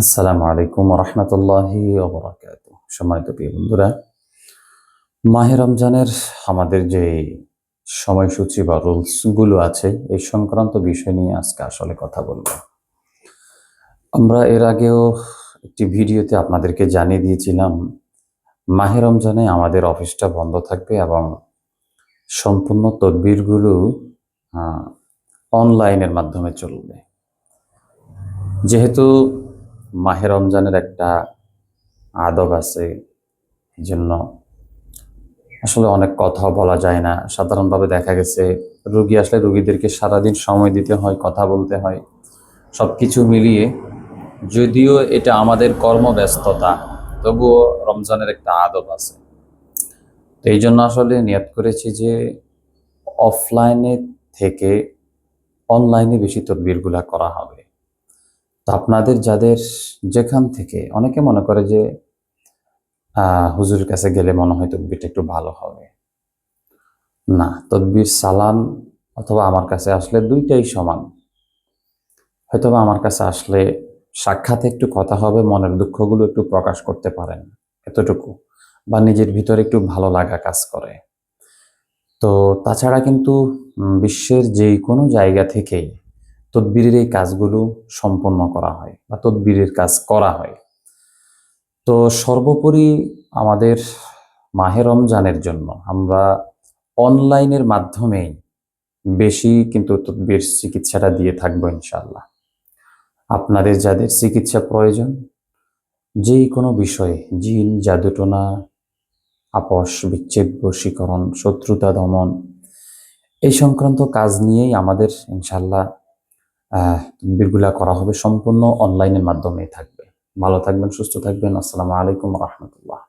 আসসালামু আলাইকুম রহমতুল্লাহি ওবরাকাত সম্মানিত প্রিয় বন্ধুরা, মাহে রমজানের আমাদের যে সময়সূচি বা রুলসগুলো আছে, এই সংক্রান্ত বিষয় নিয়ে আজকে আসলে কথা বলব। আমরা এর আগেও একটি ভিডিওতে আপনাদেরকে জানিয়ে দিয়েছিলাম, মাহে রমজানে আমাদের অফিসটা বন্ধ থাকবে এবং সম্পূর্ণ তদবিরগুলো অনলাইনের মাধ্যমে চলবে। যেহেতু মাহে রমজানের একটা আদব আছে এই জন্য আসলে অনেক কথা বলা যায় না। সাধারণভাবে দেখা গেছে, রুগী আসলে রুগীদেরকে সারাদিন সময় দিতে হয়, কথা বলতে হয় সব কিছু মিলিয়ে। যদিও এটা আমাদের কর্মব্যস্ততা, তবুও রমজানের একটা আদব আছে। তো এই জন্য আসলে নিয়ত করেছি যে, অফলাইনে থেকে অনলাইনে বেশি তদবিরগুলা করা হবে। তো আপনাদের যাদের যেখান থেকে, অনেকে মনে করে যে হুজুরের কাছে গেলে মনে হয় তদবিরটা একটু ভালো হবে। না, তদবির সালান অথবা আমার কাছে আসলে দুইটাই সমান। হয়তোবা আমার কাছে আসলে সাক্ষাতে একটু কথা হবে, মনের দুঃখগুলো একটু প্রকাশ করতে পারেন এতটুকু, বা নিজের ভিতরে একটু ভালো লাগা কাজ করে। তো তাছাড়া কিন্তু বিশ্বের যে কোনো জায়গা থেকেই তদবিরের এই কাজগুলো সম্পন্ন করা হয় বা তদবিরের কাজ করা হয়। তো সর্বোপরি আমাদের মাহে রমজানের জন্য আমরা অনলাইনের মাধ্যমেই বেশি কিন্তু তদবির চিকিৎসাটা দিয়ে থাকব ইনশাল্লাহ আপনাদের যাদের চিকিৎসা প্রয়োজন যেই কোনো বিষয়ে, জিন, জাদুটোনা আপস বিচ্ছেদ, বশীকরণ, শত্রুতা দমন, এই সংক্রান্ত কাজ নিয়েই আমাদের ইনশাল্লাহ তদবিরগুলা করা হবে সম্পূর্ণ অনলাইনের মাধ্যমেই থাকবে। ভালো থাকবেন সুস্থ থাকবেন। আসসালামু আলাইকুম রহমতুল্লাহ।